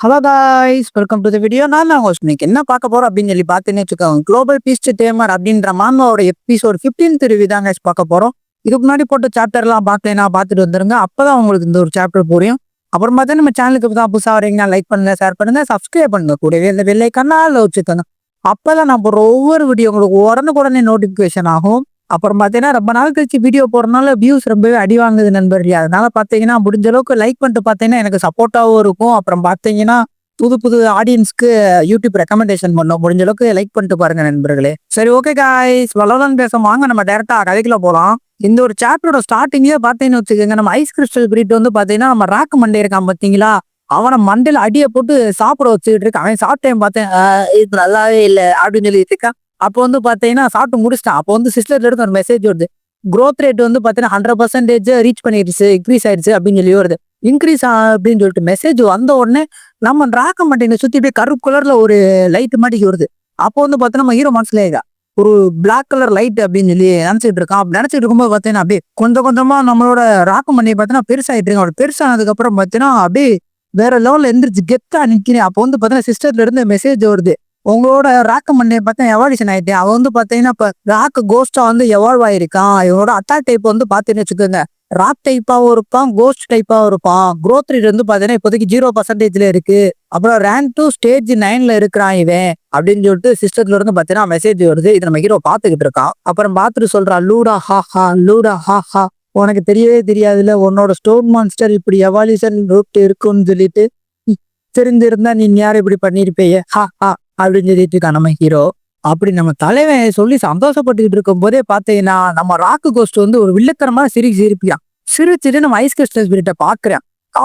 Hello guys welcome to the video நான் நான் host இன்னைக்கு. என்ன பார்க்க போகிறோம் அப்படின்னு சொல்லி பார்த்தீங்கன்னு வச்சுக்கோங்க. குளோபல் பீஸ்ட் டேமர் அப்படின்ற மாமாவோட எபிசோட் ஃபிஃப்டீன் ரிவ்யூ தான் காய்ஸ் பார்க்க போகிறோம் இதுக்கு முன்னாடி போட்ட சாப்டர்லாம் பார்க்கலைன்னா பார்த்துட்டு வந்துருங்க. அப்பதான் உங்களுக்கு இந்த ஒரு சாப்டர் புரியும். அப்புறம் பார்த்தா நம்ம சேனலுக்கு தான் புதுசாக வரீங்கன்னா லைக் பண்ணுங்கள் ஷேர் பண்ணுங்கள் சப்ஸ்கிரைப் பண்ணுங்கள் கூடவே இந்த வெள்ளை கண்ணால் வச்சுக்கோங்க. அப்பதான் நான் போடுற ஒவ்வொரு வீடியோ உங்களுக்கு உடனுக்குடனே நோட்டிஃபிகேஷன் ஆகும். அப்புறம் பார்த்தீங்கன்னா ரொம்ப நாள் கழிச்சு வீடியோ போடுறதுனால வியூஸ் ரொம்பவே அடி வாங்குது நண்பர்களே. அதனால பார்த்தீங்கன்னா முடிஞ்ச அளவுக்கு லைக் பண்ணிட்டு பார்த்தீங்கன்னா எனக்கு சப்போர்ட்டாகவும் இருக்கும். அப்புறம் பார்த்தீங்கன்னா புது புது ஆடியன்ஸ்க்கு யூடியூப் ரெக்கமெண்டேஷன் பண்ணும். முடிஞ்ச அளவுக்கு லைக் பண்ணிட்டு பாருங்க நண்பர்களே. சரி ஓகே காய்ஸ் வளர்தான் பேச வாங்க நம்ம டேரக்டா கதைக்குள்ள போகலாம் இந்த ஒரு சாப்டரோட ஸ்டார்டிங்கே பார்த்தீங்கன்னு வச்சுக்கோங்க நம்ம ஐஸ் கிறிஸ்டல் பிரீட் வந்து பார்த்தீங்கன்னா நம்ம ராக் மண்டே இருக்கான் பார்த்தீங்களா அவனை மண்டையில் அடியை போட்டு சாப்பிட வச்சுக்கிட்டு இருக்கான். அவன் சாப்பிட்டேன் பார்த்தேன். இது நல்லாவே இல்லை அப்படின்னு சொல்லிட்டு இருக்கான். அப்போ வந்து பார்த்தீங்கன்னா சாப்பிட்டு முடிச்சிட்டான். அப்போ வந்து சிஸ்டர்ல இருந்து ஒரு மெசேஜ் வருது. க்ரோத் ரேட் வந்து பார்த்தீங்கன்னா ஹண்ட்ரட் பர்சன்டேஜ் ரீச் பண்ணிடுச்சு இன்க்ரீஸ் ஆயிடுச்சு அப்படின்னு சொல்லி வருது. இன்க்ரீஸ் அப்படின்னு சொல்லிட்டு மெசேஜ் வந்த உடனே நம்ம ராக்க மாட்டேங்க சுத்தி போய் கருப்பு கலர்ல ஒரு லைட் மாட்டிக்கு வருது. அப்போ வந்து பார்த்தீங்கன்னா நம்ம ஹீரோ மனசுல ஒரு பிளாக் கலர் லைட் அப்படின்னு சொல்லி நினைச்சிட்டு இருக்கான். அப்படி நினைச்சிட்டு இருக்கும்போது பார்த்தீங்கன்னா அப்படியே கொஞ்சம் கொஞ்சமா நம்மளோட ராக்கம் பண்ணி பார்த்தீங்கன்னா பெருசாயிட்டு இருக்கான் அப்படி அப்புறம் பார்த்தீங்கன்னா அப்படியே வேற லெவல்ல எந்திரிச்சு கெத்தா நிக்கிறேன். அப்போ வந்து பார்த்தீங்கன்னா சிஸ்டர்ல இருந்து மெசேஜ் வருது. உங்களோட ராக்கு மண்டே பார்த்தா எவால்யூஷன் ஆயிட்டேன். அவன் வந்து பார்த்தீங்கன்னா இப்போ ராக்கு கோஸ்டா வந்து எவால்வ் ஆயிருக்கான் இவனோட அட்டாக் டைப் வந்து பார்த்தீங்கன்னு வச்சுக்கோங்க. ராக் டைப்பாகவும் இருப்பான் கோஸ்ட் டைப்பாகவும் இருப்பான். க்ரோத் ரேட் வந்து பார்த்தீங்கன்னா இப்போதைக்கு ஜீரோ பர்சன்டேஜ்ல இருக்கு. அப்புறம் ரேங்க் டூ ஸ்டேஜ் நைன்ல இருக்கிறான் இவன் அப்படின்னு சொல்லிட்டு சிஸ்டத்துல இருந்து பார்த்தீங்கன்னா மெசேஜ் வருது. இது நம்ம ஹீரோ பார்த்துக்கிட்டு இருக்கான். அப்புறம் பார்த்துட்டு சொல்றான் லூடா ஹா ஹா லூடா ஹா ஹா. உனக்கு தெரியவே தெரியாதுல உன்னோட ஸ்டோன் மான்ஸ்டர் இப்படி எவால்யூஷன் ரூட் இருக்குன்னு சொல்லிட்டு தெரிஞ்சிருந்தா நீ யாரும் இப்படி பண்ணியிருப்பேயே? ஹா ஹா. அப்படின்னு சொல்லிட்டு இருக்கான் நம்ம ஹீரோ. அப்படி நம்ம தலைவன் சொல்லி சந்தோஷப்பட்டுக்கிட்டு இருக்கும் போதே பார்த்தீங்கன்னா நம்ம ராக்கு கோஸ்ட் வந்து ஒரு வில்லத்தனமான சிரி சிரிப்பியான் சிரிச்சுட்டு நம்ம ஐஸ் கிறிஸ்டல் ஸ்பிரிட்ட பார்க்குறேன்.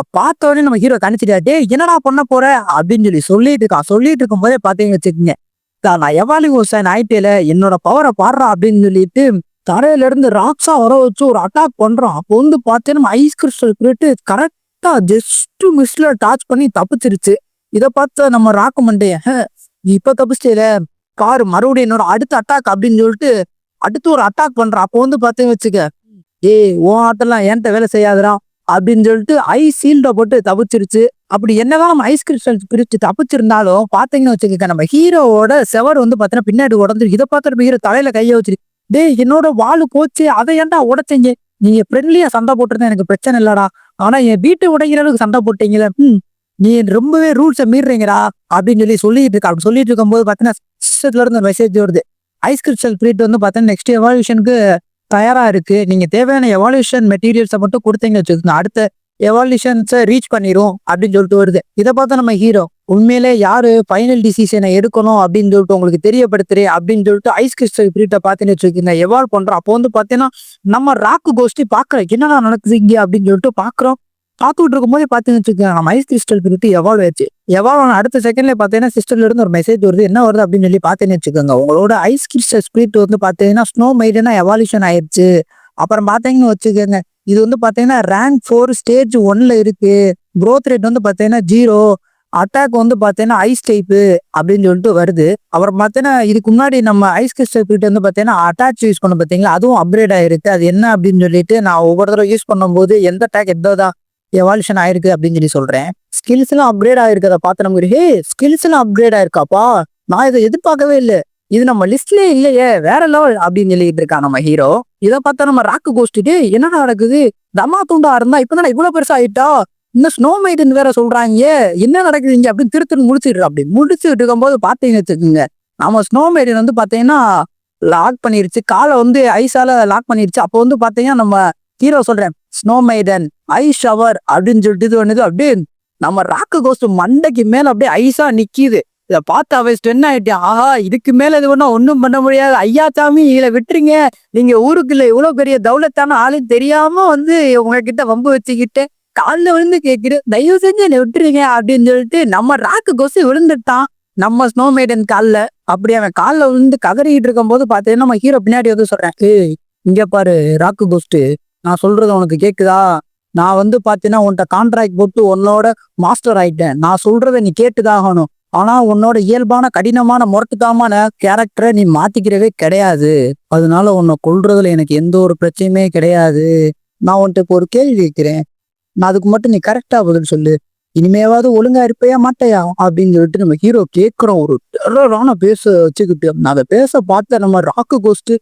பார்த்த உடனே நம்ம ஹீரோ கணிச்சிட்டா டேய் என்னடா பண்ண போற? அப்படின்னு சொல்லி சொல்லிட்டு இருக்கான் சொல்லிட்டு இருக்கும் போதே பார்த்தீங்கன்னு வச்சுக்கோங்க. "தா, நான் ஹோசன் ஆயிட்டேல என்னோட பவரை பாடுறா அப்படின்னு சொல்லிட்டு தரையில இருந்து ராக்ஸா வர வச்சு ஒரு அட்டாக் பண்றான். அப்போ வந்து பார்த்தீங்கன்னா ஐஸ் கிறிஸ்டல் ஸ்பிரிட் கரெக்டா ஜஸ்ட் மிஸ்ல டாச் பண்ணி தப்பிச்சிருச்சு. இதை பார்த்து நம்ம ராக்கு மண்டே இப்ப தப்பிச்சிட்டேல. கார் மறுபடியும் இன்னொரு அடுத்த அட்டாக் அப்படின்னு சொல்லிட்டு அடுத்து ஒரு அட்டாக் பண்றான் அப்போ வந்து பார்த்தீங்கன்னு வச்சுக்க ஏய் ஓன் ஆட்டெல்லாம் என்கிட்ட வேலை செய்யாதுடா அப்படின்னு சொல்லிட்டு ஐ சீல்டை போட்டு தப்பிச்சிருச்சு அப்படி என்னதான் நம்ம ஐஸ் கிறிஸ்டல்ஸ் பிரிச்சு தப்பிச்சிருந்தாலும் பாத்தீங்கன்னு வச்சுக்கோங்க நம்ம ஹீரோவோட செவர் வந்து பாத்தீங்கன்னா பின்னாடி உடஞ்சிருக்கு இதை பார்த்துட்டு ஹீரோ தலையில கையை வச்சிருக்கு டேய் என்னோட வாளு போச்சு அதை ஏன்டா உடைச்சிங்க? நீங்க ஃப்ரெண்ட்லியா சண்டை போட்டிருந்தா எனக்கு பிரச்சனை இல்லடா. ஆனா என் வீட்டு உடைக்கிற அளவுக்கு சண்டை போட்டீங்களே. ம். நீ ரொம்பவே ரூல்ஸை மீறுறீங்கடா அப்படின்னு சொல்லி சொல்லிட்டு இருக்கா. அப்படி சொல்லிட்டு இருக்கும்போது பார்த்தீங்கன்னா சிஸ்டத்துல இருந்து மெசேஜ் வருது. ஐஸ் கிறிஸ்டல் பிரீட் வந்து பார்த்தீங்கன்னா நெக்ஸ்ட் எவால்யூஷனுக்கு தயாராக இருக்கு. நீங்க தேவையான எவால்யூஷன் மெட்டீரியல்ஸை மட்டும் கொடுத்தீங்கன்னு வச்சுக்கோங்க. அடுத்த எவால்யூஷன்ஸை ரீச் பண்ணிடும் அப்படின்னு சொல்லிட்டு வருது. இதை பார்த்தா நம்ம ஹீரோ உண்மையிலே யாரு ஃபைனல் டிசிஷனை எடுக்கணும் அப்படின்னு சொல்லிட்டு உங்களுக்கு தெரியப்படுத்துறே அப்படின்னு சொல்லிட்டு ஐஸ் கிறிஸ்டல் பிரீட்டை பார்த்தீங்கன்னு வச்சுக்கோங்க. எவால்வ் பண்றோம். அப்போ வந்து பார்த்தீங்கன்னா நம்ம ராக்கு கோஷ்டி பார்க்குறோம். என்னடா நடக்குது இங்கே அப்படின்னு சொல்லிட்டு பார்க்குறோம் பார்த்துட்டு இருக்கும்போது பார்த்தீங்கன்னு வச்சுக்கோங்க ஐஸ் கிறிஸ்டல் பிரித்து எவால்வ் ஆச்சு எவால்வ் ஆன அடுத்த செகண்ட்ல பார்த்தீங்கன்னா சிஸ்டர்ல இருந்து ஒரு மெசேஜ் வருது. என்ன வருது அப்படின்னு சொல்லி பார்த்தீங்கன்னு வச்சுக்கோங்க உங்களோட ஐஸ் கிறிஸ்டல் ஸ்பிரிட் வந்து பார்த்தீங்கன்னா ஸ்னோ மைடனா எவால்யூஷன் ஆயிடுச்சு அப்புறம் பார்த்தீங்கன்னு வச்சுக்கோங்க இது வந்து பார்த்தீங்கன்னா ரேங்க் ஃபோர் ஸ்டேஜ் ஒன்ல இருக்கு. க்ரோத் ரேட் வந்து பார்த்தீங்கன்னா ஜீரோ அட்டாக் வந்து பார்த்தீங்கன்னா ஐஸ் டைப்பு அப்படின்னு சொல்லிட்டு வருது. அப்புறம் பார்த்தீங்கன்னா இதுக்கு முன்னாடி நம்ம ஐஸ் கிறிஸ்டல் ஸ்பிரிட் வந்து பார்த்தீங்கன்னா அட்டாச் யூஸ் பண்ண பார்த்தீங்களா அதுவும் அப்கிரேட் ஆயிருக்கு. அது என்ன அப்படின்னு சொல்லிட்டு நான் ஒவ்வொரு தடவை யூஸ் பண்ணும்போது எந்த அட்டாக் எந்ததான் எவால்யூஷன் ஆயிருக்கு அப்படின்னு சொல்லி சொல்றேன். ஸ்கில்ஸ் எல்லாம் அப்கிரேட் ஆயிருக்கத பார்த்து நமக்கு ஹே ஸ்கில்ஸ் எல்லாம் அப்கிரேட் ஆயிருக்காப்பா? நான் இதை எதிர்பார்க்கவே இல்லை. இது நம்ம லிஸ்ட்லயே இல்லையே வேற லெவல் அப்படின்னு சொல்லிட்டு இருக்கான் நம்ம ஹீரோ இதை பார்த்தா நம்ம ராக்கு கோஷ்டிட்டு என்ன நடக்குது? தமா துண்டா இருந்தா இப்பதான் இவ்வளவு பெருசா ஆயிட்டா? இன்னும் ஸ்னோ மைடன் வேற சொல்றாங்க. என்ன நடக்குது இங்க? அப்படின்னு திருத்தன்னு முடிச்சுட்டு அப்படி முடிச்சுட்டு இருக்கும்போது பாத்தீங்கன்னு வச்சுக்கோங்க. நம்ம ஸ்னோ மைடன் வந்து பாத்தீங்கன்னா லாக் பண்ணிருச்சு. காலை வந்து ஐஸால லாக் பண்ணிருச்சு. அப்போ வந்து பாத்தீங்கன்னா நம்ம ஹீரோ சொல்றேன் ஸ்னோ மைடன் ஐ ஷவர் அப்படின்னு சொல்லிட்டு இது பண்ணுது அப்படியே நம்ம ராக்கு கோஸ்ட் மண்டைக்கு மேல அப்படியே ஐஸா நிக்கிது. இதை பார்த்து அவ என்ன ஆயிட்டான் ஆஹா இதுக்கு மேல இது ஒன்றும் ஒன்றும் பண்ண முடியாது. ஐயா சாமி இதில் விட்டுருங்க. நீங்க ஊருக்குள்ள இவ்வளவு பெரிய தௌலத்தான ஆளுன்னு தெரியாம வந்து உங்ககிட்ட வம்பு வச்சுக்கிட்டு காலில் விழுந்து கேட்குது. தயவு செஞ்சு என்னை விட்டுருங்க அப்படின்னு சொல்லிட்டு நம்ம ராக்கு கொசு விழுந்துட்டான். நம்ம ஸ்னோ மேடன் காலில். அப்படி அவன் காலில் விழுந்து கதறிக்கிட்டு இருக்கும் போது பார்த்தீங்கன்னா நம்ம ஹீரோ பின்னாடி வந்து சொல்றேன். ஏய் இங்க பாரு ராக்கு கோஸ்ட்டு நான் சொல்றது உனக்கு கேக்குதா? நான் வந்து பார்த்தீங்கன்னா உன்கிட்ட கான்ட்ராக்ட் போட்டு உன்னோட மாஸ்டர் ஆயிட்டேன். நான் சொல்றத நீ கேட்டுதாகணும். ஆனா உன்னோட இயல்பான கடினமான முரட்டுக்காமான கேரக்டரை நீ மாத்திக்கிறவே கிடையாது. அதனால உன்னை கொள்றதுல எனக்கு எந்த ஒரு பிரச்சனையுமே கிடையாது. நான் உன்கிட்ட இப்போ ஒரு கேள்வி கேட்கிறேன். நான் அதுக்கு மட்டும் நீ கரெக்டா பதில் சொல்லு. இனிமேவாவது ஒழுங்கா இருப்பையா மாட்டையா? அப்படின்னு சொல்லிட்டு நம்ம ஹீரோ கேட்கிறோம். ஒரு டெரரான பேச வச்சுக்கிட்டு நான் அதை பேச பார்த்த நம்ம ராக்கு கோஸ்ட்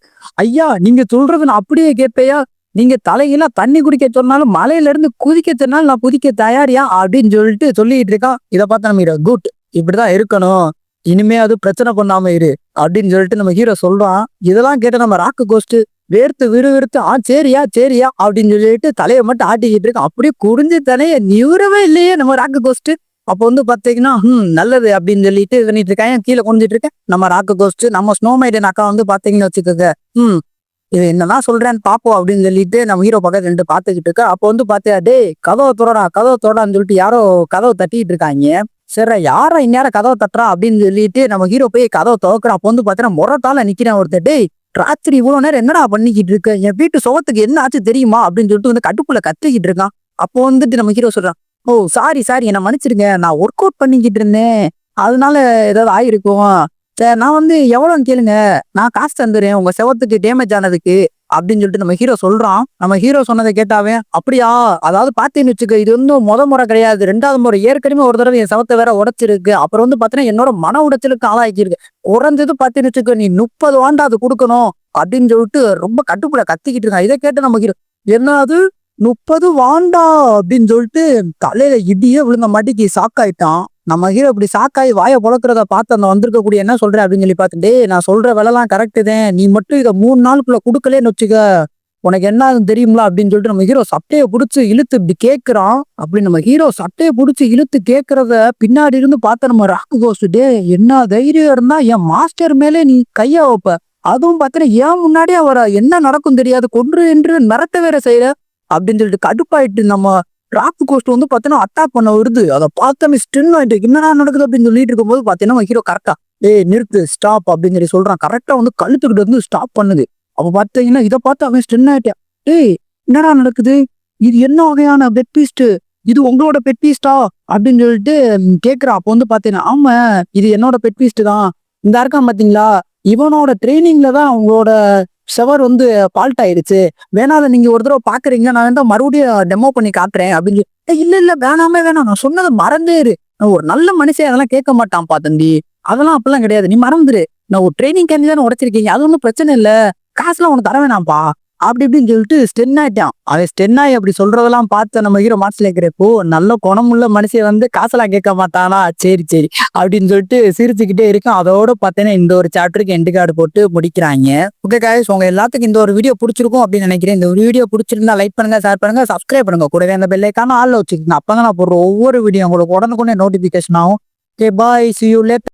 ஐயா நீங்க சொல்றது நான் அப்படியே கேட்பையா? நீங்க தலையில தண்ணி குடிக்க சொன்னாலும் மலையில இருந்து குதிக்க சொன்னாலும் நான் குதிக்க தயாரியா? அப்படின்னு சொல்லிட்டு சொல்லிட்டு இருக்கான். இதை பார்த்தா நம்ம குட் இப்படிதான் இருக்கணும். இனிமே அது பிரச்சனை பண்ணாம இரு. அப்படின்னு சொல்லிட்டு நம்ம ஹீரோ சொல்றான். இதெல்லாம் கேட்ட நம்ம ராக்கு கோஸ்ட் வேர்த்து விறுவிறுத்து ஆ சரியா சரியா அப்படின்னு சொல்லிட்டு தலையை மட்டும் ஆட்டிக்கிட்டு இருக்கான். அப்படியே குடிஞ்சு தலைய நிவரவே இல்லையே நம்ம ராக்கு கோஸ்ட் அப்போ வந்து பார்த்தீங்கன்னா ம் நல்லது அப்படின்னு சொல்லிட்டு பண்ணிட்டு இருக்கேன். கீழே குனிஞ்சிட்டு இருக்கேன்? நம்ம ராக்கு கோஸ்ட் நம்ம ஸ்னோமைடன் அக்கா வந்து பாத்தீங்கன்னு வச்சுக்கோங்க. ம் இது என்னதான் சொல்றேன்னு பாப்போம் அப்படின்னு சொல்லிட்டு நம்ம ஹீரோ பக்கத்துல ரெண்டு பாத்துக்கிட்டு இருக்கா. அப்போ வந்து பாத்தியா டேய் கதவை தொடடா கதவை தொடடான்னு சொல்லிட்டு யாரோ கதவை தட்டிட்டு இருக்காங்க. சரி யாரா இந்நேரம் கதவை தட்டுறா அப்படின்னு சொல்லிட்டு நம்ம ஹீரோ போய் கதவை துவக்குறான் அப்போ வந்து பாத்தீங்கன்னா முரட்டால நிக்கிறான் ஒருத்தர் டேய் ராத்திரி இவ்வளவு நேரம் என்னடா பண்ணிக்கிட்டு இருக்க? என் வீட்டு சுகத்துக்கு என்ன ஆச்சு தெரியுமா? அப்படின்னு சொல்லிட்டு வந்து கட்டுக்குள்ள கத்திக்கிட்டு இருக்கான். அப்போ வந்துட்டு நம்ம ஹீரோ சொல்றான் ஓ சாரி சாரி என்ன மன்னிச்சிருங்க நான் ஒர்க் அவுட் பண்ணிக்கிட்டு இருந்தேன். அதனால ஏதாவது ஆயிருக்கும். சார் நான் வந்து எவ்வளோன்னு கேளுங்க. நான் காசு தந்துடுறேன் உங்க செவத்துக்கு டேமேஜ் ஆனதுக்கு அப்படின்னு சொல்லிட்டு நம்ம ஹீரோ சொல்றான். நம்ம ஹீரோ சொன்னதை கேட்டாவே அப்படியா? அதாவது பாத்தீங்கன்னு வச்சுக்க இது வந்து முத முறை கிடையாது. ரெண்டாவது முறை ஏற்கனவே ஒரு தடவை என் செவத்தை வேற உடைச்சிருக்கு. அப்புறம் வந்து பாத்தீங்கன்னா என்னோட மன உடைச்சலுக்கு ஆளாக்கியிருக்கு குறைஞ்சது பாத்தீங்கன்னு வச்சுக்க நீ முப்பது வாண்டா அது கொடுக்கணும். அப்படின்னு சொல்லிட்டு ரொம்ப கட்டுப்பட கத்திக்கிட்டு இருக்கான். இதை கேட்டு நம்ம ஹீரோ என்னது? முப்பது வாண்டா அப்படின்னு சொல்லிட்டு தலையில இடியே விழுந்த மாட்டிக்கு சாக்காயிட்டான் நம்ம ஹீரோ இப்படி சாக்காய் வாயை புழக்கிறத பார்த்து அந்த வந்திருக்கக்கூடிய என்ன சொல்ற அப்படின்னு சொல்லி பார்த்துட்டு நான் சொல்ற விலைலாம் கரெக்டு தான் நீ மட்டும் இதை மூணு நாளுக்குள்ள கொடுக்கலேன்னு வச்சுக்க. உனக்கு என்ன தெரியுங்களா அப்படின்னு சொல்லிட்டு நம்ம ஹீரோ சட்டையை பிடிச்சி இழுத்து இப்படி கேட்குறான் அப்படி நம்ம ஹீரோ சட்டையை பிடிச்சி இழுத்து கேட்கறத பின்னாடி இருந்து பார்த்த நம்ம ராக்கு கோஸ்ட் டே என்ன தைரியம் இருந்தா என் மாஸ்டர் மேலே நீ கையா வைப்ப. அதுவும் பார்த்தீங்கன்னா ஏன் முன்னாடி அவரை என்ன நடக்கும் தெரியாது? கொன்று என்று மிரட்ட வேற செய்யற அப்படின்னு சொல்லிட்டு கடுப்பாயிட்டு நம்ம ராக்கு கோஸ்ட் வந்து பார்த்தீங்கன்னா அட்டாக் பண்ண வருது. அதை பார்த்தமே ஸ்டின் ஆயிட்டு என்னடா நடக்குது அப்படின்னு சொல்லிட்டு இருக்கும்போது பார்த்தீங்கன்னா ஹீரோ கரெக்டா ஏய் நிறுத்து ஸ்டாப் அப்படின்னு சொல்லி சொல்றான். கரெக்டா வந்து கழுத்துக்கிட்டு வந்து ஸ்டாப் பண்ணுது. அப்போ பார்த்தீங்கன்னா இதை பார்த்து அவன் ஸ்டின் ஆயிட்டான். டேய் என்னடா நடக்குது? இது என்ன வகையான பெட் பீஸ்ட் இது உங்களோட பெட் பீஸ்டா அப்படின்னு சொல்லிட்டு கேட்குறான் அப்போ வந்து பார்த்தீங்கன்னா ஆமா இது என்னோட பெட் பீஸ்ட் தான். இந்த இருக்கான் பார்த்தீங்களா இவனோட ட்ரைனிங்ல தான் உங்களோட ஷவர் வந்து ஃபால்ட் ஆயிடுச்சு வேணா அதை நீங்க ஒரு தடவை பாக்குறீங்க நான் வந்து மறுபடியும் டெமோ பண்ணி காட்டுறேன் அப்படின்னு சொல்லி, இல்லை இல்ல இல்ல வேணாமே வேணாம். நான் சொன்னதை மறந்தேரு நான் ஒரு நல்ல மனுஷன் அதெல்லாம் கேட்க மாட்டான் பாத்தண்டி அதெல்லாம் அப்பெல்லாம் கிடையாது. நீ மறந்துரு. நான் ஒரு ட்ரைனிங் கேண்டி தானே உடைச்சிருக்கீங்க அது ஒன்றும் பிரச்சனை இல்லை. காசுலாம் உனக்கு தர வேணாம்ப்பா அப்படி இப்படின்னு சொல்லிட்டு ஸ்டென் ஆயிட்டான். அவன் ஸ்டென் ஆகி அப்படி சொல்றதெல்லாம் பார்த்து நம்ம ஹீரோ மனசுல இருக்கிறப்போ நல்ல குணமுள்ள மனுஷன் வந்து காசெல்லாம் கேட்க மாட்டானா? சரி சரி. அப்படின்னு சொல்லிட்டு சிரிச்சுக்கிட்டே இருக்கும் அதோட பார்த்தீங்கன்னா இந்த ஒரு சாப்டருக்கு எண்டு கார்டு போட்டு முடிக்கிறாங்க. ஓகே காய்ஸ் உங்க எல்லாத்துக்கும் இந்த ஒரு வீடியோ பிடிச்சிருக்கும் அப்படின்னு நினைக்கிறேன். இந்த ஒரு வீடியோ பிடிச்சிருந்தா லைக் பண்ணுங்க ஷேர் பண்ணுங்க சப்ஸ்கிரைப் பண்ணுங்க. கூடவே அந்த பெல்லைக்கான ஆள்ல வச்சுக்கோங்க. அப்பதான் நான் போடுற ஒவ்வொரு வீடியோ உங்களுக்கு உடனுக்குடனே நோட்டிபிகேஷன் ஆகும். Okay bye see you late